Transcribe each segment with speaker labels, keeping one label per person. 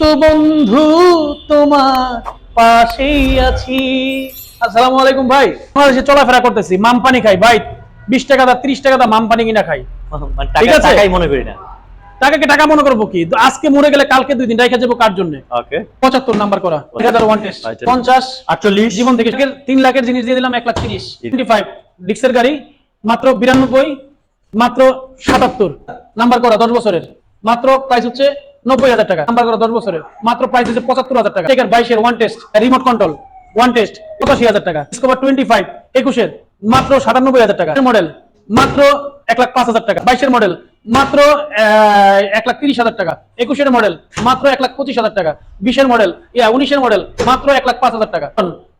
Speaker 1: তো বন্ধু তোমার পাশেই আছি। আসসালামু আলাইকুম ভাই। বাংলাদেশে চলাফেরা করতেছি মাম পানি খাই। ভাই বিশ টাকা দা ত্রিশ টাকা দা মাম পানি কিনা খাই। ঠিক আছে।
Speaker 2: টাকাই মনে করি না।
Speaker 1: টাকাকে টাকা মনে করব কি? আজকে মরে গেলে কালকে দুই দিন রেখে যাব কার জন্য? পঁচাত্তর নাম্বার করা। পঞ্চাশ।
Speaker 2: আটচল্লিশ।
Speaker 1: জীবন থেকে তিন লাখের জিনিস দিয়ে দিলাম এক লাখ তিরিশ। টোয়েন্টি ফাইভ ডিক্সের গাড়ি মাত্র বিরানব্বই মাত্র সাতাত্তর। নাম্বার করা দশ বছরের। মাত্র প্রাইস হচ্ছে নব্বই হাজার টাকা নাম্বার করা দশ বছরের মাত্র প্রাইস হচ্ছে পঁচাত্তর হাজার টাকা টেকার বাইশের one test remote control one test পঁচাশি হাজার টাকা ডিসকভার টোয়েন্টি ফাইভ একুশের মাত্র সাতানব্বই হাজার টাকা মডেল মাত্র এক লাখ পাঁচ হাজার টাকা বাইশের মডেল মাত্র এক লাখ তিরিশ হাজার টাকা একুশের মডেল মাত্র এক লাখ পঁচিশ হাজার টাকা বিশের মডেল ইয়া উনিশের মডেল মাত্র এক লাখ পাঁচ হাজার টাকা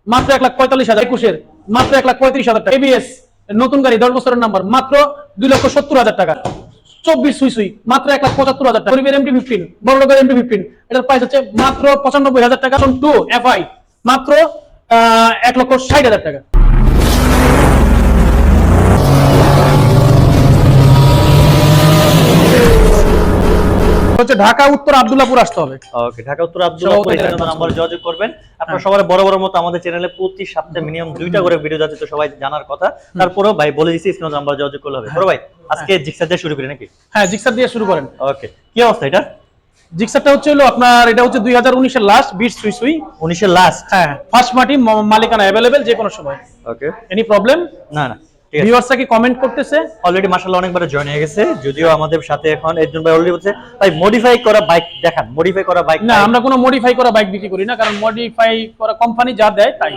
Speaker 1: মাত্র এক লাখ পঁয়তাল্লিশ হাজার একুশের মাত্র এক লাখ পঁয়ত্রিশ হাজার টাকা এবিএস নতুন গাড়ি দশ বছরের নাম্বার মাত্র দুই লক্ষ সত্তর হাজার টাকা চব্বিশ সুই সুই মাত্র এক লাখ পঁচাত্তর হাজার টাকা। গরিবের এমটি ফিফটিন বড় লোকের এমটি ফিফটিন এটার প্রাইস হচ্ছে মাত্র পঁচানব্বই হাজার টাকা। টু এফআই মাত্র এক লক্ষ ষাট হাজার টাকা। হচ্ছে ঢাকা উত্তর আব্দুল্লাপুর আসতে হবে।
Speaker 2: ওকে ঢাকা উত্তর আব্দুল্লাহপুর নাম্বার যোগাযোগ করবেন। আপনারা সবার বড় বড় মতো আমাদের চ্যানেলে প্রতি সপ্তাহে মিনিমাম দুইটা করে ভিডিও যাচ্ছে তো সবাই জানার কথা। তারপরেও ভাই বলে দিছি স্ক্রিন নাম্বার যোগাযোগ করলে হবে। বড় ভাই। আজকে জিক্সার দিয়ে শুরু করি নাকি?
Speaker 1: হ্যাঁ জিক্সার দিয়ে শুরু করেন।
Speaker 2: ওকে কি অবস্থা এটা
Speaker 1: জিক্সারটা হচ্ছে হলো আপনার এটা হচ্ছে দুই হাজার উনিশের লাস্ট বিট সুই সুই
Speaker 2: উনিশের লাস্ট
Speaker 1: হ্যাঁ ফার্স্ট পার্টি মালিকানা অ্যাভেলেবেল যে কোনো সময়।
Speaker 2: ওকে
Speaker 1: এনি প্রবলেম
Speaker 2: না না
Speaker 1: ভিউয়ার্সরা কি কমেন্ট করতেছে?
Speaker 2: অলরেডি মাশাআল্লাহ অনেকবার জয়েন হয়ে গেছে যদিও আমাদের সাথে এখন একজন ভাই অলরেডি বলছে ভাই মডিফাই করা বাইক দেখান মডিফাই করা বাইক
Speaker 1: না আমরা কোনো মডিফাই করা বাইক বিক্রি করি না কারণ মডিফাই করা কোম্পানি যা দেয় তাই.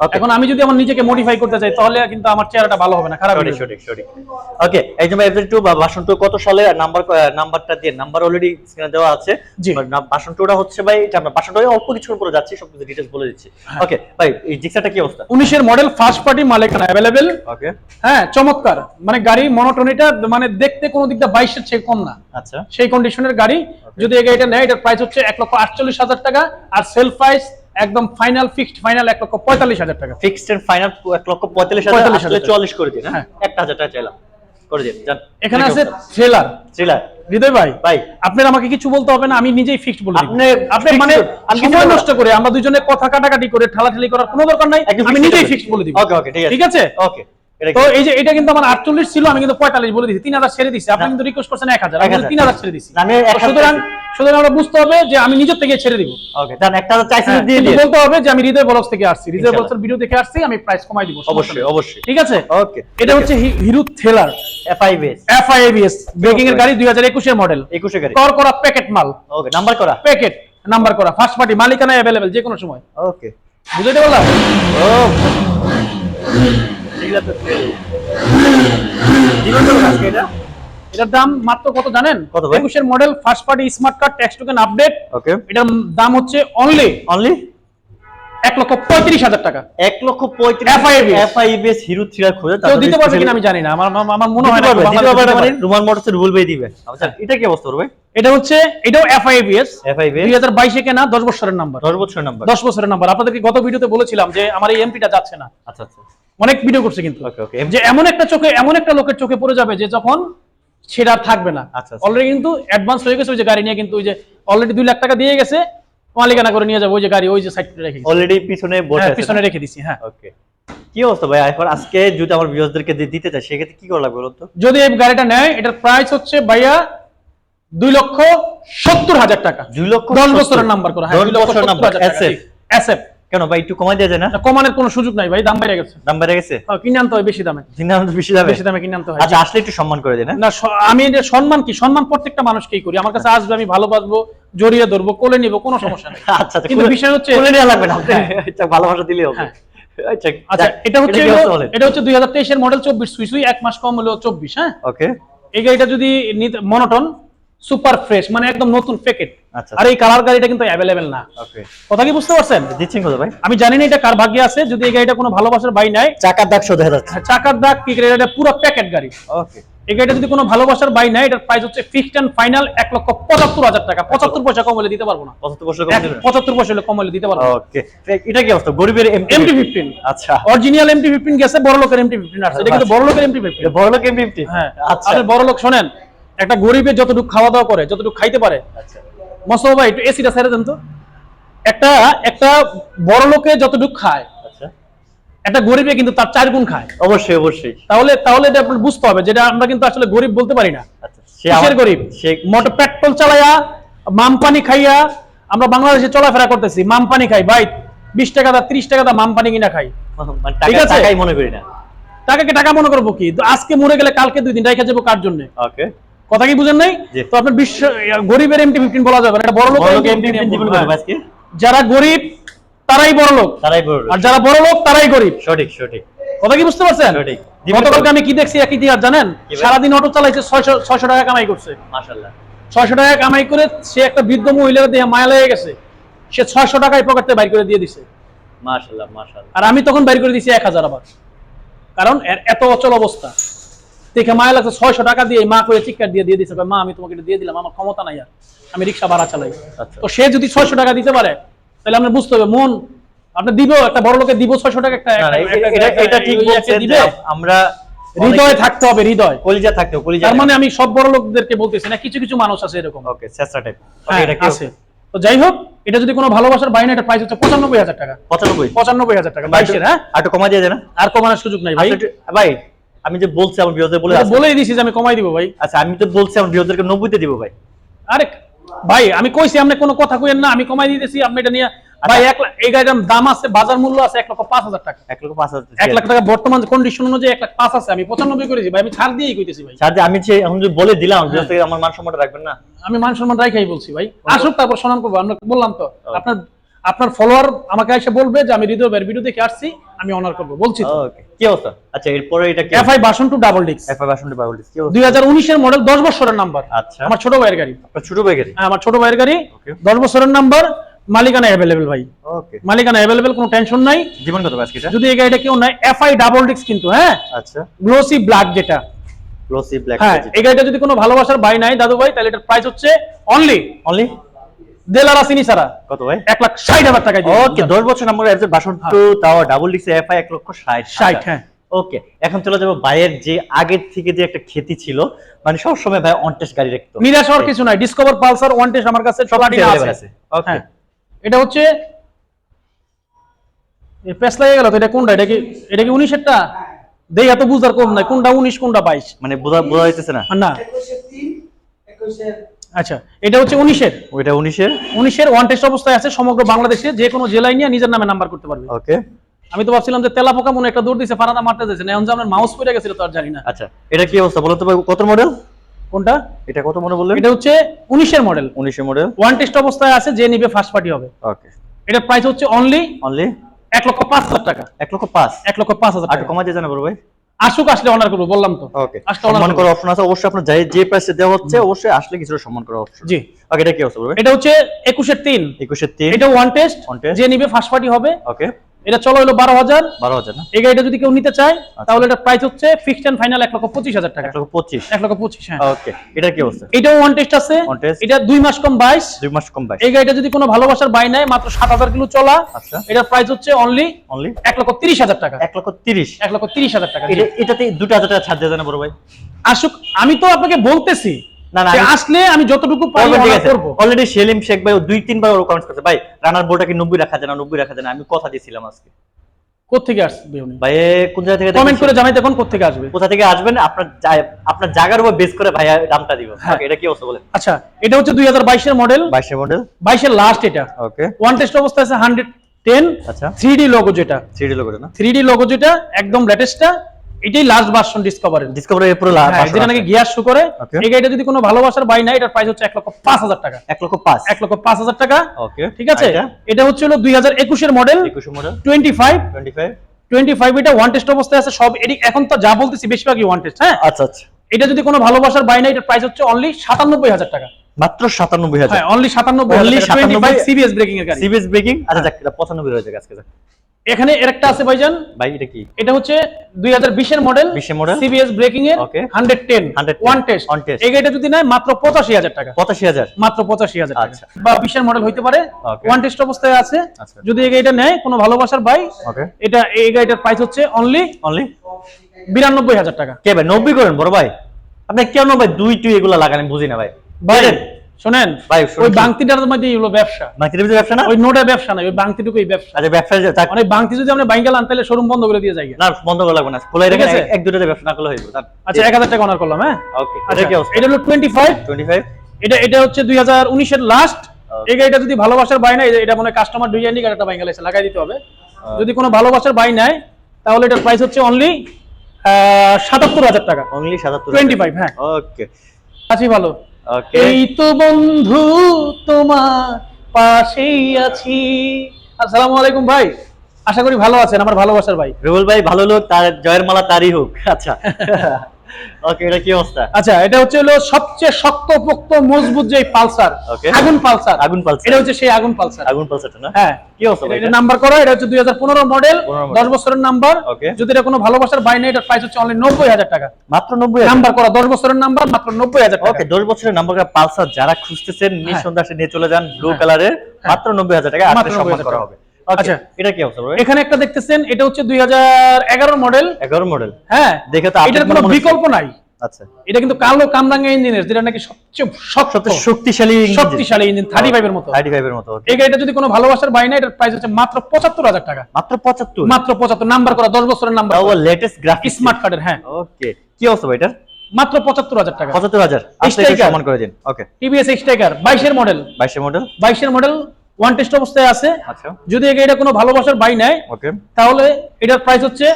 Speaker 1: এখন আমি যদি আমার নিজেকে মডিফাই করতে চাই তাহলে কিন্তু আমার চেহারাটা ভালো হবে না খারাপ হবে
Speaker 2: সঠিক সঠিক। ওকে এই জন্য এফজেড টু বা ভাষণ কত সালে নাম্বার নাম্বারটা দিয়ে নাম্বার অলরেডি স্ক্রিনে দেওয়া আছে। ভাষণ টুটা হচ্ছে ভাই এটা আমরা ভাষণ টু অল্প কিছুক্ষণ পরে যাচ্ছি সব কিছু ডিটেইলস বলে দিচ্ছি।
Speaker 1: হ্যাঁ।
Speaker 2: ওকে ভাই এই জিক্সাটা কি অবস্থা?
Speaker 1: উনিশের মডেল ফার্স্ট পার্টি মালিকানা অ্যাভেলেবেল
Speaker 2: ওকে
Speaker 1: হ্যাঁ চমৎকার। মানে গাড়ি মনোটনিটা মানে দেখতে কোনো দিকটা বাইশের চেয়ে কম না।
Speaker 2: আচ্ছা।
Speaker 1: সেই কন্ডিশনের গাড়ি যদি এই গাড়িটা নেয় এটার প্রাইস হচ্ছে এক লক্ষ আটচল্লিশ হাজার টাকা। আর সেল প্রাইস একদম ফাইনাল ফিক্সড ফাইনাল এক লক্ষ পঁয়তাল্লিশ হাজার টাকা।
Speaker 2: ফিক্সড এন্ড ফাইনাল এক লক্ষ পঁয়তাল্লিশ হাজার
Speaker 1: 45,000
Speaker 2: আসলে চুয়াল্লিশ করে দিন
Speaker 1: হ্যাঁ।
Speaker 2: হ্যাঁ। একটা হাজার টাকা চাইলাম। করে দিন
Speaker 1: এখানে আছে থ্রিলার
Speaker 2: থ্রিলার
Speaker 1: হৃদয় ভাই
Speaker 2: ভাই।
Speaker 1: আপনার আমাকে কিছু বলতে হবে না আমি নিজেই ফিক্সড বলে।
Speaker 2: আপনি
Speaker 1: আপনি মানে সময় নষ্ট করে আমরা দুজনে কথা কাটাকাটি করে ঠালাঠালি করার কোনো দরকার নাই আমি নিজেই ফিক্সড বলে দিব।
Speaker 2: ওকে ওকে ঠিক আছে।
Speaker 1: ঠিক আছে?
Speaker 2: ওকে
Speaker 1: তো এই যে এটা কিন্তু আমার আটচল্লিশ ছিল আমি কিন্তু পঁয়তাল্লিশ বলে ছেড়ে দিচ্ছি আপনি কিন্তু রিকোয়েস্ট করছেন এক হাজার আমি
Speaker 2: 1000
Speaker 1: তিন হাজার ছেড়ে দিচ্ছি
Speaker 2: আমি
Speaker 1: সুতরাং সুতরাং আমরা বুঝতে হবে যে আমি নিজের থেকে ছেড়ে দিব।
Speaker 2: ওকে দেন একটা হাজার
Speaker 1: হ্যাঁ,
Speaker 2: দিয়ে
Speaker 1: বলতে হবে যে আমি হৃদয় ব্লগস থেকে আসছি। হৃদয়। ব্লগসের ভিডিও দেখে আসছি আমি প্রাইস কমাই দিব
Speaker 2: অবশ্যই অবশ্যই।
Speaker 1: ঠিক আছে?
Speaker 2: ওকে
Speaker 1: এটা হচ্ছে হিরো থ্রেলার
Speaker 2: এফআইবিএস
Speaker 1: এফআইএবিএস ব্রেকিং এর গাড়ি মডেল
Speaker 2: গাড়ি।
Speaker 1: কর করা প্যাকেট মাল।
Speaker 2: ওকে নাম্বার করা।
Speaker 1: প্যাকেট নাম্বার করা। ফার্স্ট পার্টি মালিকানা যে কোনো সময়।
Speaker 2: ওকে।
Speaker 1: বুঝতে পারলাম?
Speaker 2: ও
Speaker 1: এটার দাম মাত্র কত জানেন?
Speaker 2: কত
Speaker 1: একুশের model first party smart card tax token update
Speaker 2: okay
Speaker 1: এটার দাম হচ্ছে অনলি
Speaker 2: অনলি
Speaker 1: এক লক্ষ পঁয়ত্রিশ হাজার টাকা।
Speaker 2: এক লক্ষ পঁয়ত্রিশ এফআইবিএস হিরো থ্রিলার খোঁজে
Speaker 1: কেউ দিতে পারবে কিনা আমি জানি না। আমার আমার- মনে হয়।
Speaker 2: রুমান মোটরসের রুল ভাই দিবে। আচ্ছা এটা কি অবস্থা ভাই?
Speaker 1: এটা হচ্ছে এটাও এফআইবিএস বাইশে কেনা দশ বছরের নাম্বার
Speaker 2: দশ বছর নাম্বার
Speaker 1: দশ বছরের নাম্বার আপনাদেরকে গত ভিডিওতে বলেছিলাম যে আমার এই এমপিটা যাচ্ছে না।
Speaker 2: আচ্ছা আচ্ছা।
Speaker 1: অনেক ভিডিও করছে কিন্তু। যে এমন একটা চোখে এমন একটা লোকের চোখে পড়ে যাবে যে যখন সেটা থাকবে না।
Speaker 2: আচ্ছা, আচ্ছা।
Speaker 1: অলরেডি কিন্তু অ্যাডভান্স হয়ে গেছে ওই যে গাড়ি নিয়ে কিন্তু ওই যে অলরেডি দুই লাখ টাকা দিয়ে গেছে মালিকানা করে নিয়ে যাবে ওই যে গাড়ি ওই যে সাইড রেখে
Speaker 2: অলরেডি পিছনে বসে
Speaker 1: হ্যাঁ, পিছনে রেখে দিছি হ্যাঁ।
Speaker 2: ওকে কি অবস্থা ভাই? এখন আজকে যদি আমার ভিউয়ারদেরকে দিতে চাই সেক্ষেত্রে কি করা লাগবে বলুন তো?
Speaker 1: যদি এই গাড়িটা নেয় এটার প্রাইস হচ্ছে ভাইয়া দুই লক্ষ সত্তর হাজার টাকা।
Speaker 2: দুই লক্ষ
Speaker 1: দশ বছরের নাম্বার করা হ্যাঁ দুই লক্ষ সত্তর হাজার টাকা।
Speaker 2: কেন ভাই একটু কমাই দেওয়া যায় না?
Speaker 1: কমানোর কোনো সুযোগ নাই ভাই দাম বেড়ে গেছে।
Speaker 2: দাম বেড়ে গেছে?
Speaker 1: হ্যাঁ, কিনে আনতে হয় বেশি দামে।
Speaker 2: দিন আমাদের বেশি যাবে
Speaker 1: বেশি দামে কিনে আনতে হয়।
Speaker 2: আচ্ছা আসলে একটু সম্মান করে দিন হ্যাঁ?
Speaker 1: না আমি এটা সম্মান কি? সম্মান প্রত্যেকটা মানুষকেই করি। আমার কাছে আসবে আমি ভালোবাসবো জড়িয়ে ধরবো কোলে নিবো কোনো সমস্যা নেই।
Speaker 2: আচ্ছা আচ্ছা
Speaker 1: কিন্তু বিষয় হচ্ছে
Speaker 2: কোলে নেওয়া লাগবে না
Speaker 1: হ্যাঁ।
Speaker 2: আচ্ছা ভালোবাসা দিলে হবে। আচ্ছা
Speaker 1: আচ্ছা এটা হচ্ছে? এটা হচ্ছে দুই হাজার তেইশের মডেল চব্বিশ সুই সুই এক মাস কম হলো চব্বিশ হ্যাঁ?
Speaker 2: ওকে
Speaker 1: এই গাড়িটা যদি মনোটন সুপার ফ্রেশ মানে একদম নতুন প্যাকেট।
Speaker 2: আচ্ছা।
Speaker 1: আর এই কালার গাড়িটা কিন্তু অ্যাভেলেবেল না।
Speaker 2: ওকে।
Speaker 1: কথা কি বুঝতে পারছেন?
Speaker 2: দিচ্ছেন কত ভাই?
Speaker 1: আমি জানি না এটা কার ভাগ্যে আছে যদি এই গাড়িটা কোনো ভালোবাসার বাই নাই
Speaker 2: চাকার দাগ শোধ যাচ্ছে।
Speaker 1: চাকার দাগ কি এটা পুরো প্যাকেট গাড়ি।
Speaker 2: ওকে।
Speaker 1: এই গাড়িটা যদি কোনো ভালোবাসার বাই নাই এটার প্রাইস হচ্ছে ফিক্সড এন্ড ফাইনাল এক লক্ষ পঁচাত্তর হাজার টাকা। পঁচাত্তর পয়সা কম হলে দিতে পারব না।
Speaker 2: পঁচাত্তর
Speaker 1: পয়সা হলে কম হলে দিতে পারব
Speaker 2: ওকে। এটা কি অবস্থা? গরিবের এমটি
Speaker 1: ফিফটিন
Speaker 2: আচ্ছা।
Speaker 1: অরিজিনাল এমটি ফিফটিন গেছে বড় লোকের এমটি ফিফটিন আসছে। এটা কিন্তু বড় লোকের এমটি ফিফটিন
Speaker 2: বড় লোক এমটি ফিফটি
Speaker 1: হ্যাঁ।
Speaker 2: আচ্ছা।
Speaker 1: আপনি বড় লোক শোনেন। একটা গরিবের যতটুকু খাওয়া দাওয়া করে যতটুকু খাইতে পারে।
Speaker 2: আচ্ছা।
Speaker 1: ভাই একটু এসিটা ছেড়ে দেন তো। একটা একটা বড় লোকে যতটুকু খায়
Speaker 2: আচ্ছা।
Speaker 1: একটা গরিবে কিন্তু তার চার গুণ খায়।
Speaker 2: অবশ্যই অবশ্যই।
Speaker 1: তাহলে তাহলে এটা আপনার বুঝতে হবে যেটা আমরা কিন্তু আসলে গরিব বলতে পারি না।
Speaker 2: আচ্ছা
Speaker 1: কিসের গরিব?
Speaker 2: সে
Speaker 1: মোটর পেট্রোল চালাইয়া মাম পানি খাইয়া আমরা বাংলাদেশে চলাফেরা করতেছি মাম পানি খাই ভাই বিশ টাকা দা ত্রিশ টাকা দা মাম পানি কিনা খাই।
Speaker 2: মানে
Speaker 1: ঠিক আছে?
Speaker 2: মনে করি না।
Speaker 1: টাকাকে টাকা মনে করব কি? আজকে মরে গেলে কালকে দুই দিন রেখে যাব কার জন্য?
Speaker 2: ওকে।
Speaker 1: কথা কি বুঝেন নাই? তো আপনার বিশ্ব গরিবের এমটি ফিফটিন বলা যাবে না এটা বড় লোক যারা গরিব তারাই বড় লোক
Speaker 2: তারাই বড়
Speaker 1: আর যারা বড় লোক তারাই গরিব।
Speaker 2: সঠিক সঠিক।
Speaker 1: কথা কি বুঝতে পারছেন?
Speaker 2: সঠিক।
Speaker 1: গতকালকে আমি কি দেখছি এক ইতিহাস জানেন? সারাদিন অটো চালাইছে ছয়শো ছয়শো টাকা কামাই করছে।
Speaker 2: মাশাআল্লাহ।
Speaker 1: ছয়শো টাকা কামাই করে সে একটা বৃদ্ধ মহিলার দিয়ে মায়া লেগে গেছে। সে ছয়শো টাকায় পকেটে বাইর করে দিয়ে দিছে।
Speaker 2: মাশাআল্লাহ মাশাআল্লাহ।
Speaker 1: আর আমি তখন বাইর করে দিছি এক হাজার আবার। কারণ এত অচল অবস্থা। দেখে মায়া লাগছে ছয়শো টাকা দিয়ে মা করে চিৎকার দিয়ে দিয়ে দিছে মা আমি তোমাকে দিয়ে দিলাম আমার ক্ষমতা নাই আর আমি রিক্সা ভাড়া চালাই।
Speaker 2: আচ্ছা।
Speaker 1: তো সে যদি ছয়শো টাকা দিতে পারে তাহলে আপনার বুঝতে হবে মন আপনি দিব একটা বড় লোকে দিব ছয়শো টাকা একটা
Speaker 2: না, না, এটা- ঠিক
Speaker 1: দিবে।
Speaker 2: আমরা
Speaker 1: হৃদয় থাকতে হবে হৃদয়।
Speaker 2: কলিজা থাকতে কলিজা
Speaker 1: তার মানে আমি সব বড় লোকদেরকে বলতেছি না কিছু কিছু মানুষ আছে এরকম।
Speaker 2: ওকে চেষ্টা টাইপ।
Speaker 1: হ্যাঁ,
Speaker 2: এটা কি
Speaker 1: আছে। তো যাই হোক এটা যদি কোনো ভালোবাসার বাইনা এটা প্রাইস হচ্ছে পঁচানব্বই হাজার টাকা।
Speaker 2: 95
Speaker 1: পঁচানব্বই হাজার টাকা বাইশের হ্যাঁ?
Speaker 2: আর কমা দিয়ে দেন
Speaker 1: আর কমানোর সুযোগ নাই ভাই
Speaker 2: ভাই আমি যে বলছি আমার বিরোধী বলে
Speaker 1: বলেই দিছি যে আমি কমাই দিব ভাই।
Speaker 2: আচ্ছা আমি তো বলছি আমার বিরোধীকে 90 তে দিব ভাই।
Speaker 1: আরে ভাই আমি কইছি আপনি কোনো কথা কইেন না আমি কমাই দিতেছি আপনি এটা নিয়ে
Speaker 2: আচ্ছা।
Speaker 1: ভাই এক এই গাড়িটার দাম আছে বাজার মূল্য আছে এক লক্ষ পাঁচ হাজার টাকা।
Speaker 2: 1 লক্ষ 5000
Speaker 1: এক লাখ টাকা বর্তমান কন্ডিশন অনুযায়ী এক লাখ পাঁচ আছে আমি পঁচানব্বই করেছি ভাই আমি ছাড় দিয়েই কইতেছি ভাই।
Speaker 2: স্যার যে আমি যে এখন যে বলে দিলাম
Speaker 1: হ্যাঁ।
Speaker 2: আমার মান সম্মানটা রাখবেন না।
Speaker 1: আমি মান সম্মান রাখাই বলছি ভাই। আসুক তারপর সম্মান করব আমরা বললাম তো আপনার আপনার ফলোয়ার আমাকে এসে বলবে যে আমি হৃদয় ভাইয়ের ভিডিও দেখে আসছি আমি অনার করব। বলছি তো।
Speaker 2: ওকে কি অবস্থা? আচ্ছা এরপরে এটা কি?
Speaker 1: এফআই বাসন টু ডাবল ডিক্স
Speaker 2: এফআই ভার্সন বাবল কি ডিক্স
Speaker 1: দুই হাজার উনিশের মডেল দশ বছরের নাম্বার
Speaker 2: আচ্ছা।
Speaker 1: আমার ছোট ভাইয়ের গাড়ি।
Speaker 2: আপনার ছোট ভাই গাড়ি?
Speaker 1: হ্যাঁ, আমার ছোট ভাইয়ের গাড়ি।
Speaker 2: Okay.
Speaker 1: দশ বছরের নাম্বার মালিকানা অ্যাভেলেবেল ভাই।
Speaker 2: ওকে
Speaker 1: মালিকানা অ্যাভেলেবেল কোনো টেনশন নাই।
Speaker 2: জীবন কত আজকে এটা
Speaker 1: যদি এই গাড়িটা কেউ নেয় এফআই ডাবল ডিক্স কিন্তু হ্যাঁ?
Speaker 2: আচ্ছা।
Speaker 1: গ্লোসি ব্ল্যাক যেটা।
Speaker 2: গ্লোসি ব্ল্যাক
Speaker 1: হ্যাঁ এই গাড়িটা যদি কোনো ভালোবাসার ভাই নাই দাদু ভাই তাহলে এটার প্রাইস হচ্ছে অনলি
Speaker 2: অনলি
Speaker 1: দেলারা চিনি ছাড়া।
Speaker 2: কত ভাই?
Speaker 1: এক লাখ ষাট হাজার টাকা
Speaker 2: ওকে 10 বছর নাম্বার এফজেড
Speaker 1: হ্যাঁ।
Speaker 2: 2 তাও ডাবল ডিক্স এফআই 1 লক্ষ 60
Speaker 1: ষাট হ্যাঁ।
Speaker 2: ওকে এখন চলে যাব ভাইয়ের যে আগের থেকে যে একটা খ্যাতি ছিল মানে সব সময় ভাই অনটেস্ট গাড়ি রাখতো
Speaker 1: নিরাশ হওয়ার কিছু নাই। ডিসকভার পালসার ওয়ান আমার কাছে
Speaker 2: সব
Speaker 1: প্লাটিনা আছে।
Speaker 2: ওকে
Speaker 1: হ্যাঁ। এটা হচ্ছে এ পেস লাগে গেল তো এটা কোনটা? এটা কি এটা কি উনিশেরটা? দেই এত বুঝার কম নাই। কোনটা উনিশ কোনটা বাইশ?
Speaker 2: মানে বোঝা বোঝা যাইতেছে না।
Speaker 1: না।
Speaker 3: একুশের তিন একুশের
Speaker 1: আচ্ছা এটা হচ্ছে উনিশের।
Speaker 2: ওইটা 19 এর
Speaker 1: উনিশের ওয়ান টেস্ট অবস্থায় আছে সমগ্র বাংলাদেশে যে কোনো জেলায় নিয়ে নিজের নামে নাম্বার করতে পারবে।
Speaker 2: ওকে।
Speaker 1: আমি তো ভাবছিলাম যে তেলা পোকা মনে একটা দৌড় দিছে ফারাদা মারতে যাচ্ছে না যে আমার মাউস পড়ে গেছিল তো আর জানি না।
Speaker 2: আচ্ছা এটা কি অবস্থা বলো তো ভাই? কত মডেল
Speaker 1: কোনটা?
Speaker 2: এটা কত মডেল বললেন?
Speaker 1: এটা হচ্ছে উনিশের মডেল
Speaker 2: 19 এর মডেল
Speaker 1: ওয়ান টেস্ট অবস্থায় আছে যে নিবে ফার্স্ট পার্টি হবে।
Speaker 2: ওকে।
Speaker 1: এটার প্রাইস হচ্ছে অনলি
Speaker 2: অনলি
Speaker 1: এক লক্ষ পাঁচ হাজার টাকা।
Speaker 2: 1 লক্ষ 5
Speaker 1: এক লক্ষ পাঁচ হাজার
Speaker 2: আর
Speaker 1: টাকা।
Speaker 2: কমা দিয়ে জানা বড় ভাই?
Speaker 1: আসুক আসলে অনার করব বললাম তো।
Speaker 2: ওকে সম্মান। করার অপশন আছে অবশ্যই আপনার যাই যে প্রাইসে দেওয়া হচ্ছে অবশ্যই আসলে কিছু সম্মান করার অপশন
Speaker 1: জি।
Speaker 2: ওকে এটা কি হচ্ছে বলবেন?
Speaker 1: এটা হচ্ছে একুশের তিন।
Speaker 2: 21 এর 3
Speaker 1: এটা ওয়ান টেস্ট যে নিবে ফার্স্ট পার্টি হবে।
Speaker 2: ওকে
Speaker 1: এটা চলো হলো বারো হাজার।
Speaker 2: বারো হাজার
Speaker 1: এই গাড়িটা যদি কেউ নিতে চায় তাহলে এটা প্রাইস হচ্ছে ফিক্সড এন্ড ফাইনাল এক লক্ষ পঁচিশ হাজার টাকা।
Speaker 2: 1 লক্ষ 25
Speaker 1: এক লক্ষ পঁচিশ হ্যাঁ।
Speaker 2: ওকে এটা কি অবস্থা?
Speaker 1: এটাও ওয়ান টেস্ট আছে। এটা দুই মাস কম বাইশ।
Speaker 2: দুই মাস কম ভাই
Speaker 1: এই গাড়িটা যদি কোনো ভালোবাসার বাই নেয় মাত্র সাত হাজার কিলো চলা।
Speaker 2: আচ্ছা।
Speaker 1: এটার প্রাইস হচ্ছে অনলি
Speaker 2: অনলি
Speaker 1: এক লক্ষ তিরিশ হাজার টাকা।
Speaker 2: এক লক্ষ 30
Speaker 1: এক লক্ষ তিরিশ হাজার টাকা। এটাতে
Speaker 2: এটা এটাতে 2000 টাকা ছাড় দিয়ে জানা বড় ভাই?
Speaker 1: আসুক আমি তো আপনাকে বলতেছি
Speaker 2: না, না,
Speaker 1: আসলে আমি যতটুকু পারি
Speaker 2: ঠিক
Speaker 1: honor
Speaker 2: আছে
Speaker 1: করব।
Speaker 2: অলরেডি সেলিম শেখ ভাই দুই তিনবার ওর কমেন্টস করছে। ভাই রানার বোর্ডটা 90 রাখা যায় না 90 রাখা যায় না আমি কথা দিয়েছিলাম আজকে।
Speaker 1: কোথেকে আসবে উনি?
Speaker 2: ভাই কোন জায়গা থেকে
Speaker 1: কমেন্ট করে জানাই দেখুন কোথেকে আসবে।
Speaker 2: কোথা থেকে আসবেন? আপনার আপনার জায়গার উপর বেস করে ভাইয়া দামটা দিব।
Speaker 1: হ্যাঁ।
Speaker 2: এটা কি অবস্থা বলেন?
Speaker 1: আচ্ছা এটা হচ্ছে দুই হাজার বাইশের মডেল
Speaker 2: 22 মডেল
Speaker 1: বাইশের লাস্ট এটা।
Speaker 2: ওকে
Speaker 1: ওয়ান টেস্ট অবস্থা আছে হান্ড্রেড টেন
Speaker 2: আচ্ছা।
Speaker 1: থ্রি ডি লোগো যেটা।
Speaker 2: সিডি লোগো না?
Speaker 1: থ্রি ডি লোগো যেটা একদম লেটেস্টটা এটাই লাস্ট ভার্সন ডিসকভারের
Speaker 2: ডিসকভার এর পুরো লা-
Speaker 1: হ্যাঁ, যেটা নাকি গিয়ার শু করে
Speaker 2: Okay.
Speaker 1: এই গাড়িটা যদি কোনো ভালোবাসার বাই এটার প্রাইস হচ্ছে লক্ষ পাঁচ হাজার টাকা।
Speaker 2: 1 লক্ষ 5
Speaker 1: এক লক্ষ পাঁচ হাজার টাকা।
Speaker 2: ওকে
Speaker 1: ঠিক আছে? এটা হচ্ছে হলো model
Speaker 2: 21 model
Speaker 1: twenty five
Speaker 2: 25
Speaker 1: twenty five এটা ওয়ান টেস্ট অবস্থায় আছে সব এটি এখন তো যা বলতেছি বেশিরভাগই ওয়ান টেস্ট হ্যাঁ?
Speaker 2: আচ্ছা আচ্ছা।
Speaker 1: এটা যদি কোনো ভালোবাসার বাই নাই এটার প্রাইস হচ্ছে অনলি সাতানব্বই হাজার টাকা।
Speaker 2: মাত্র 97000
Speaker 1: হ্যাঁ অনলি সাতানব্বই
Speaker 2: Only
Speaker 1: twenty five
Speaker 2: 97
Speaker 1: CBS braking এর গাড়ি।
Speaker 2: সিবিএস ব্রেকিং আচ্ছা যাক এটা 95 হয়ে যাবে আজকে যাক।
Speaker 1: এখানে এর একটা আছে ভাইজান।
Speaker 2: ভাই এটা কি?
Speaker 1: এটা হচ্ছে দুই হাজার বিশের মডেল
Speaker 2: 20 এর model?
Speaker 1: সিবিএস ব্রেকিং এর hundred ten
Speaker 2: 110
Speaker 1: one test
Speaker 2: test।
Speaker 1: এই গাড়িটা যদি নেয় মাত্র পঁচাশি হাজার টাকা।
Speaker 2: 85000
Speaker 1: মাত্র পঁচাশি হাজার টাকা।
Speaker 2: আচ্ছা।
Speaker 1: বা বিশের মডেল হইতে পারে. ওয়ান টেস্ট অবস্থায় আছে।
Speaker 2: আচ্ছা।
Speaker 1: যদি এই গাড়িটা নেয় কোনো ভালোবাসার
Speaker 2: ওকে
Speaker 1: এটা এই গাড়িটার প্রাইস হচ্ছে অনলি
Speaker 2: অনলি
Speaker 1: বিরানব্বই হাজার টাকা।
Speaker 2: কে ভাই? 90 করেন বড় ভাই। আপনি কেন ভাই দুই টুই এগুলো লাগান আমি বুঝি না ভাই।
Speaker 1: ভাই। শোনেন
Speaker 2: ভাই,
Speaker 1: ওই। বাংতিটার মধ্যে হলো ব্যবসা।
Speaker 2: ব্যবসা না?
Speaker 1: ওই নোটা ব্যবসা নাই ওই বাংতিটুকুই ব্যবসা।
Speaker 2: আচ্ছা ব্যবসা থাক।
Speaker 1: বাংতি যদি আমরা বাইঙ্গাল আনতে হলে শোরুম বন্ধ করে দিয়ে যাই
Speaker 2: না বন্ধ করা লাগবে না। খোলাই রেখে এক- ব্যবসা না করলে হইব
Speaker 1: আচ্ছা এক হাজার টাকা অনার করলাম হ্যাঁ?
Speaker 2: ওকে
Speaker 1: আচ্ছা
Speaker 2: কি অবস্থা?
Speaker 1: এটা হলো টোয়েন্টি ফাইভ
Speaker 2: 25
Speaker 1: এটা এটা হচ্ছে দুই হাজার উনিশের লাস্ট. এই গাড়িটা যদি ভালোবাসার বাই নেয় এটা মনে কাস্টমার দুই জানি গাড়িটা বাইঙ্গাল এসে লাগাই দিতে হবে। যদি কোনো ভালোবাসার বাই নেয় তাহলে এটার প্রাইস হচ্ছে অনলি সাতাত্তর হাজার টাকা।
Speaker 2: অনলি 77
Speaker 1: টোয়েন্টি ফাইভ হ্যাঁ।
Speaker 2: ওকে
Speaker 1: আছি ভালো। এই তো বন্ধু তোমার পাশেই আছি। আসসালামু আলাইকুম ভাই। আশা করি ভালো আছেন আমার ভালোবাসার ভাই।
Speaker 2: রুবুল ভাই ভালো লোক তার জয়ের মালা তারই হোক। আচ্ছা। ওকে এটা কি অবস্থা?
Speaker 1: আচ্ছা এটা হচ্ছে হলো সবচেয়ে শক্ত পোক্ত মজবুত যে পালসার. আগুন পালসার।
Speaker 2: আগুন পালসার।
Speaker 1: এটা হচ্ছে সেই আগুন পালসার।
Speaker 2: আগুন পালসারটা না?
Speaker 1: হ্যাঁ।
Speaker 2: কি অবস্থা
Speaker 1: এটা
Speaker 2: এটা?
Speaker 1: নাম্বার করা এটা হচ্ছে দুই হাজার পনেরো মডেল
Speaker 2: 15 model।
Speaker 1: দশ বছরের নাম্বার যদি এটা কোনো ভালোবাসার বাই এটার প্রাইস হচ্ছে অনলি নব্বই হাজার টাকা।
Speaker 2: মাত্র 90
Speaker 1: নাম্বার করা দশ বছরের নাম্বার মাত্র নব্বই হাজার টাকা।
Speaker 2: ওকে 10 বছরের নাম্বার করা পালসার যারা খুঁজতেছেন নিঃসন্দেহে নিয়ে চলে যান ব্লু
Speaker 1: হ্যাঁ।
Speaker 2: কালারের মাত্র 90000 টাকা আজকে সম্মান করা
Speaker 1: টাকা।
Speaker 2: হবে।
Speaker 1: আচ্ছা।
Speaker 2: এটা কি অবস্থা
Speaker 1: এখানে একটা দেখতেছেন এটা হচ্ছে দুই হাজার এগারো মডেল
Speaker 2: 11 মডেল
Speaker 1: হ্যাঁ
Speaker 2: দেখে তো
Speaker 1: এটার কোনো বিকল্প নাই।
Speaker 2: আচ্ছা।
Speaker 1: এটা কিন্তু কালো কামরাঙ্গা ইঞ্জিনের যেটা নাকি সবচেয়ে
Speaker 2: সবচেয়ে শক্তিশালী ইঞ্জিন।
Speaker 1: শক্তিশালী ইঞ্জিন থার্টি ফাইভের মতো।
Speaker 2: 35 এর মতো
Speaker 1: এই গাড়িটা যদি কোনো ভালোবাসার বাই না এটার প্রাইস হচ্ছে মাত্র পঁচাত্তর হাজার টাকা।
Speaker 2: মাত্র 75
Speaker 1: মাত্র পঁচাত্তর নাম্বার করা দশ বছরের নাম্বার
Speaker 2: তাও লেটেস্ট গ্রাফিক্স
Speaker 1: স্মার্ট কার্ডের হ্যাঁ।
Speaker 2: ওকে কি অবস্থা ভাই এটা
Speaker 1: মাত্র পঁচাত্তর হাজার টাকা।
Speaker 2: 75000 আজকে
Speaker 1: Striker।
Speaker 2: সম্মান করে দিন। ওকে
Speaker 1: টিভিএস এক্সটাইকার বাইশের মডেল
Speaker 2: 22 মডেল
Speaker 1: বাইশের মডেল ওয়ান টেস্ট অবস্থায় আছে।
Speaker 2: আচ্ছা।
Speaker 1: যদি গাড়িটা কোনো ভালোবাসার বাই নেয়
Speaker 2: ওকে
Speaker 1: তাহলে এটার প্রাইস হচ্ছে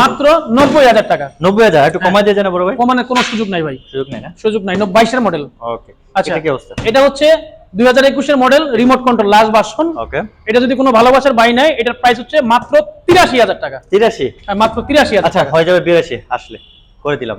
Speaker 1: মাত্র নব্বই হাজার টাকা।
Speaker 2: 90000 একটু কমাই দিয়ে জানা বড় ভাই?
Speaker 1: কমানোর কোনো সুযোগ নাই ভাই।
Speaker 2: সুযোগ নেই না?
Speaker 1: সুযোগ নাই বাইশের মডেল
Speaker 2: ওকে
Speaker 1: আচ্ছা।
Speaker 2: এটা
Speaker 1: এটা হচ্ছে দুই হাজার একুশের model remote control last version
Speaker 2: okay
Speaker 1: এটা যদি কোনো ভালোবাসার বাই নেয় এটার প্রাইস হচ্ছে মাত্র তিরাশি হাজার টাকা।
Speaker 2: 83
Speaker 1: হ্যাঁ, মাত্র তিরাশি
Speaker 2: আচ্ছা হয়ে যাবে বিরাশি আসলে। করে দিলাম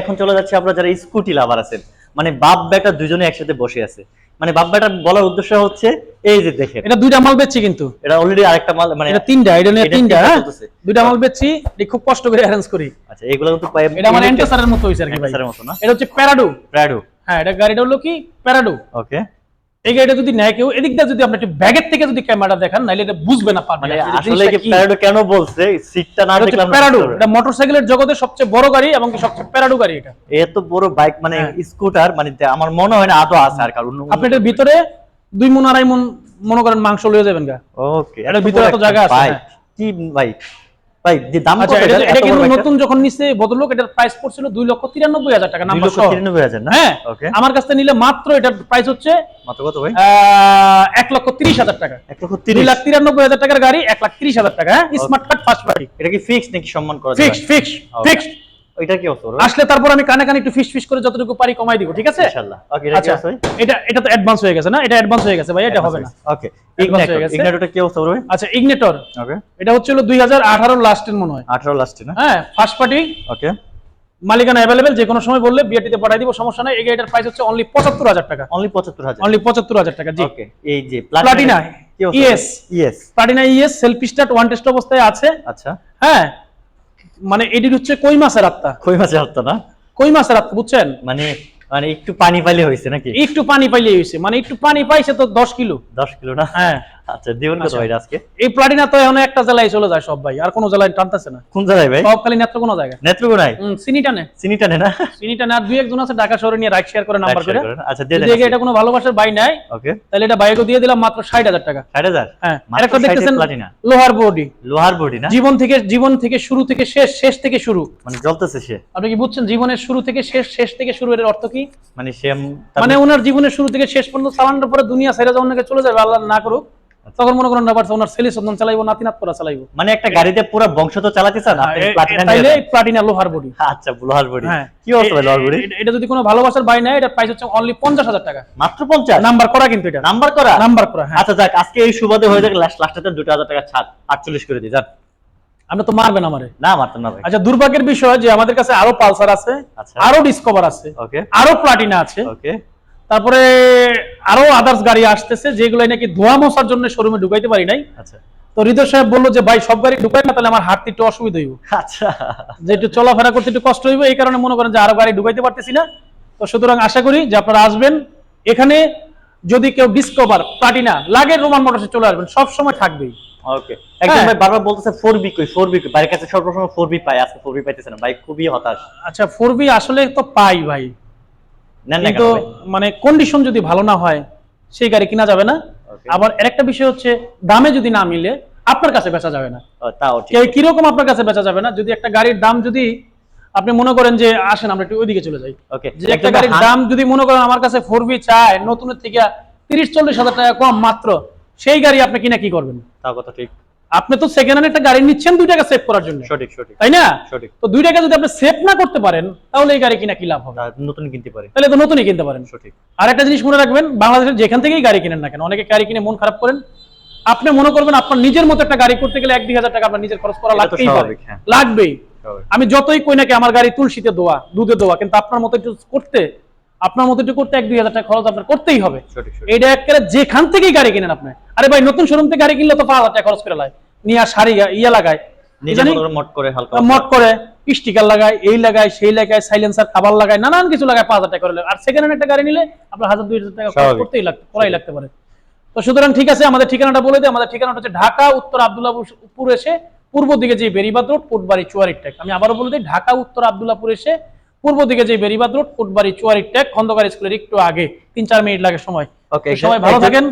Speaker 2: এখন চলে যাচ্ছে আমরা যারা স্কুটি লাভার আছেন। মানে বাপ বেটা দুজনে একসাথে বসে আছে। মানে বাব্বাটা বলার উদ্দেশ্য হচ্ছে এই যে দেখেন।
Speaker 1: এটা দুইটা মাল বেচছি কিন্তু।
Speaker 2: এটা অলরেডি আরেকটা মাল মানে
Speaker 1: এটা তিনটা এটা নিয়ে তিনটা হ্যাঁ। দুইটা মাল বেচছি এটা খুব কষ্ট করে অ্যারেঞ্জ করি।
Speaker 2: আচ্ছা এগুলো কিন্তু পাই
Speaker 1: এটা মানে এন্টাসারের মতো হইছে আর কি ভাই।
Speaker 2: এন্টাসারের মতো না?
Speaker 1: এটা হচ্ছে প্যারাডু
Speaker 2: প্যারাডু
Speaker 1: হ্যাঁ এটা গাড়িটা হলো কি? প্যারাডু
Speaker 2: ওকে
Speaker 1: এই গাড়িটা যদি নেয় কেউ এদিক দিয়ে যদি আপনি একটু ব্যাগের থেকে যদি ক্যামেরা দেখান নাহলে এটা বুঝবে না পারবে।
Speaker 2: মানে আসলে কি। প্রাডো কেন বলছে? সিটটা না
Speaker 1: এটা
Speaker 2: দেখলাম
Speaker 1: প্যারাডো এটা মোটরসাইকেলের জগতে সবচেয়ে বড় গাড়ি এবং সবচেয়ে প্যারাডো গাড়ি এটা।
Speaker 2: এত বড় বাইক মানে
Speaker 1: হ্যাঁ।
Speaker 2: স্কুটার মানে আমার মনে হয় না আদৌ আছে আর কারণ
Speaker 1: আপনি এটার ভিতরে দুই মন আড়াই মন মনে করেন মাংস লয়ে যাবেন গা।
Speaker 2: ওকে
Speaker 1: এটার ভিতরে এত জায়গা আছে, হ্যাঁ।
Speaker 2: কি বাইক ভাই যে দাম কত
Speaker 1: আচ্ছা এটা?
Speaker 2: এটার?
Speaker 1: এটা
Speaker 2: এত বড়
Speaker 1: কিন্তু নতুন যখন নিছে ভদ্রলোক এটার প্রাইস পড়ছিল দুই লক্ষ তিরানব্বই হাজার টাকা নাম্বার
Speaker 2: হাজার না?
Speaker 1: হ্যাঁ
Speaker 2: ওকে
Speaker 1: আমার কাছ থেকে নিলে মাত্র এটার প্রাইস হচ্ছে
Speaker 2: মাত্র কত ভাই?
Speaker 1: আহ, এক লক্ষ তিরিশ হাজার টাকা।
Speaker 2: এক লক্ষ
Speaker 1: দুই
Speaker 2: তিরিশ
Speaker 1: লাখ তিরানব্বই হাজার টাকার গাড়ি এক লাখ তিরিশ হাজার টাকা স্মার্ট কার্ড ফার্স্ট পার্টি
Speaker 2: এটা কি ফিক্স নাকি সম্মান করা
Speaker 1: ফিক্স ফিক্স ফিক্স
Speaker 2: ওইটা কি অবস্থা
Speaker 1: আসলে তারপর আমি কানে কানে একটু ফিস ফিস করে যতটুকু পারি কমাই দিব ঠিক আছে?
Speaker 2: ইনশাআল্লাহ ওকে এটা কি
Speaker 1: এটা এটা তো অ্যাডভান্স হয়ে গেছে না? এটা অ্যাডভান্স হয়ে গেছে ভাই এটা হবে না।
Speaker 2: ওকে। ইগনাইটরটা কি অবস্থা ভাই?
Speaker 1: আচ্ছা ইগনেটর
Speaker 2: ওকে
Speaker 1: এটা হচ্ছে হলো দুই হাজার আঠারো লাস্টের মনে হয়।
Speaker 2: 18 লাস্টে না?
Speaker 1: হ্যাঁ ফার্স্ট পার্টি
Speaker 2: ওকে
Speaker 1: মালিকানা অ্যাভেলেবেল যে কোনো সময় বললে বিআরটিতে পাঠাই দিব সমস্যা নাই। এই গাড়িটার প্রাইস হচ্ছে অনলি পঁচাত্তর হাজার টাকা।
Speaker 2: অনলি 75000
Speaker 1: অনলি পঁচাত্তর হাজার টাকা জি।
Speaker 2: ওকে এই যে
Speaker 1: Platina ES
Speaker 2: ES
Speaker 1: Platina ES self start one test অবস্থায় আছে।
Speaker 2: আচ্ছা।
Speaker 1: হ্যাঁ মানে এটির হচ্ছে কই মাছের আত্মা?
Speaker 2: কই মাছের আত্মা না?
Speaker 1: কই মাছের আত্মা বুঝছেন?
Speaker 2: মানে মানে একটু পানি পাইলে হয়েছে নাকি?
Speaker 1: একটু পানি পাইলে হয়েছে মানে একটু পানি পাইছে তো দশ কিলো।
Speaker 2: 10 কিলো না?
Speaker 1: হ্যাঁ।
Speaker 2: আচ্ছা দিবেন কত
Speaker 1: আচ্ছা।
Speaker 2: ভাই আজকে?
Speaker 1: এই প্লাটিনা তো এখন একটা জেলায় চলে যায় সব ভাই আর কোনো জেলায় টানতেছে না।
Speaker 2: কোন জায়গায় ভাই?
Speaker 1: সব খালি নেত্র কোনো জায়গায়
Speaker 2: নেত্রকোনায়
Speaker 1: হুম, চিনি টানে
Speaker 2: চিনি টানে না?
Speaker 1: চিনি টানে আর দুই একজন আছে ঢাকা শহরে নিয়ে রাইড শেয়ার করে নাম্বার করে।
Speaker 2: আচ্ছা দিয়ে
Speaker 1: এটা কোনো ভালোবাসার বাই নেয়
Speaker 2: ওকে।
Speaker 1: তাহলে এটা বাইকও দিয়ে দিলাম মাত্র ষাট হাজার টাকা।
Speaker 2: 60000
Speaker 1: হ্যাঁ আরেকটা দেখতেছেন
Speaker 2: প্লাটিনা
Speaker 1: লোহার বডি।
Speaker 2: লোহার বডি না?
Speaker 1: জীবন থেকে জীবন থেকে শুরু থেকে শেষ শেষ থেকে শুরু।
Speaker 2: মানে জ্বলতেছে সে।
Speaker 1: আপনি কি বুঝছেন জীবনের শুরু থেকে শেষ শেষ থেকে শুরু এর অর্থ কি?
Speaker 2: মানে সে
Speaker 1: মানে ওনার জীবনের শুরু থেকে শেষ পর্যন্ত চালানোর পরে দুনিয়া ছেড়ে যখন নাকি চলে যাবে আল্লাহ না করুক। তখন মনে করেন ব্যাপার ওনার ছেলে সন্তান চালাইবো নাতি নাত করা চালাইবো।
Speaker 2: মানে একটা গাড়িতে পুরো বংশ তো চালাতে চান আপনি প্লাটিনা নিয়ে
Speaker 1: তাইলে প্লাটিনা লোহার বডি।
Speaker 2: আচ্ছা লোহার বডি।
Speaker 1: হ্যাঁ।
Speaker 2: কি অবস্থা ভাই লোহার বডি?
Speaker 1: এটা যদি কোনো ভালোবাসার বাই নেয় এটা প্রাইস হচ্ছে অনলি পঞ্চাশ হাজার টাকা।
Speaker 2: মাত্র 50
Speaker 1: নাম্বার করা কিন্তু এটা।
Speaker 2: নাম্বার করা?
Speaker 1: নাম্বার করা হ্যাঁ।
Speaker 2: আচ্ছা যাক আজকে এই সুবাদে হয়ে যাক লাস্ট লাস্টে দুটো হাজার টাকা ছাড় 48 করে দিই যান।
Speaker 1: আপনি তো মারবেন আমারে।
Speaker 2: না মাত্র না ভাই।
Speaker 1: আচ্ছা দুর্ভাগ্যের বিষয় যে আমাদের কাছে আরও পালসার আছে
Speaker 2: আচ্ছা।
Speaker 1: আরও ডিসকভার আছে
Speaker 2: ওকে
Speaker 1: আরও প্লাটিনা আছে।
Speaker 2: ওকে
Speaker 1: তারপরে আরও আদার্স গাড়ি আসতেছে যেগুলো নাকি ধোয়া মশার জন্য শোরুমে ঢুকাইতে পারি নাই।
Speaker 2: আচ্ছা।
Speaker 1: তো হৃদয় সাহেব বলল যে ভাই সব গাড়ি ঢুকাই না তাহলে আমার হাঁটতে একটু অসুবিধা হইব।
Speaker 2: আচ্ছা।
Speaker 1: যে একটু চলাফেরা করতে একটু কষ্ট হইব এই কারণে মনে করেন যে আরও গাড়ি ঢুকাইতে পারতেছি না। তো সুতরাং আশা করি যে আপনারা আসবেন। এখানে যদি কেউ ডিসকভার প্লাটিনা লাগে রোমান মোটরসে চলে আসবেন সব সময় থাকবেই।
Speaker 2: ওকে একজন
Speaker 1: হ্যাঁ।
Speaker 2: ভাই বারবার বলতেছে 4B কই 4B কই? বাইরের কাছে সর্বসময় 4B পাই আজকে 4B পাইতেছে না। ভাই খুবই হতাশ।
Speaker 1: আচ্ছা ফোর বি আসলে তো পাই ভাই। কিন্তু মানে কন্ডিশন যদি ভালো না হয় সেই গাড়ি কিনা যাবে না। আবার আরেকটা বিষয় হচ্ছে দামে যদি না মিলে আপনার কাছে বেচা যাবে না।
Speaker 2: তাও
Speaker 1: কীরকম আপনার কাছে বেচা যাবে না যদি একটা গাড়ির দাম যদি আপনি মনে করেন যে আসেন আমরা একটু ওইদিকে চলে যাই। যে একটা গাড়ির দাম যদি মনে করেন আমার কাছে ফোর বি চায় নতুনের থেকে তিরিশ চল্লিশ হাজার টাকা কম মাত্র সেই গাড়ি আপনি কিনা কি করবেন?
Speaker 2: তাও কথা ঠিক।
Speaker 1: আপনি তো সেকেন্ড হ্যান্ড একটা গাড়ি নিচ্ছেন দুই টাকা সেভ করার জন্য।
Speaker 2: সঠিক সঠিক।
Speaker 1: তাই না?
Speaker 2: সঠিক।
Speaker 1: তো দুই টাকা যদি আপনি সেভ না করতে পারেন তাহলে এই গাড়ি কিনা কি লাভ হবে?
Speaker 2: নতুন কিনতে পারে
Speaker 1: তাহলে তো নতুনই কিনতে পারেন।
Speaker 2: সঠিক।
Speaker 1: আর একটা জিনিস মনে রাখবেন বাংলাদেশের যেখান থেকেই গাড়ি কিনেন না কেন অনেকে গাড়ি কিনে মন খারাপ করেন। আপনি মনে করবেন আপনার নিজের মতো একটা গাড়ি করতে গেলে এক দুই হাজার টাকা আপনার নিজের খরচ করা লাগতেই পারে।
Speaker 2: হ্যাঁ।
Speaker 1: লাগবেই। আমি যতই কই নাকি আমার গাড়ি তুলসীতে দোয়া দুধে দোয়া কিন্তু আপনার মতো একটু করতে আপনার মতো একটু করতে এক দুই হাজার টাকা খরচ আপনার করতেই হবে। এটা একেবারে যেখান থেকেই গাড়ি কিনেন আপনি। আরে ভাই নতুন শোরুম থেকে গাড়ি কিনলে তো পাঁচ হাজার টাকা খরচ করে লাগে নিয়ে শাড়ি ইয়ে লাগায়।
Speaker 2: মট করে হালকা
Speaker 1: মট করে। স্টিকার লাগায় এই লাগায় সেই লাগায় সাইলেন্সার খাবার লাগায় নানান কিছু লাগায় পাঁচ হাজার টাকা করে আর সেকেন্ড হ্যান্ড একটা গাড়ি নিলে আপনার হাজার দুই হাজার টাকা খরচ করতেই লাগতে করাই লাগতে পারে। তো সুতরাং ঠিক আছে আমাদের ঠিকানাটা বলে দিই। আমাদের ঠিকানাটা হচ্ছে ঢাকা উত্তর আবদুল্লাপুর এসে পূর্ব দিকে যে বেরিবাদ রোড কোটবাড়ি চুয়ারির ট্যাক আমি আবারও বলে দিই ঢাকা উত্তর আবদুল্লাপুর এসে পূর্ব দিকে যে বেরিবাদ রোড কোটবাড়ি চুয়ারি টেক খন্দকার স্কুলের একটু আগে তিন চার মিনিট লাগে সময়।
Speaker 2: ওকে
Speaker 1: সময় ভালো থাকেন।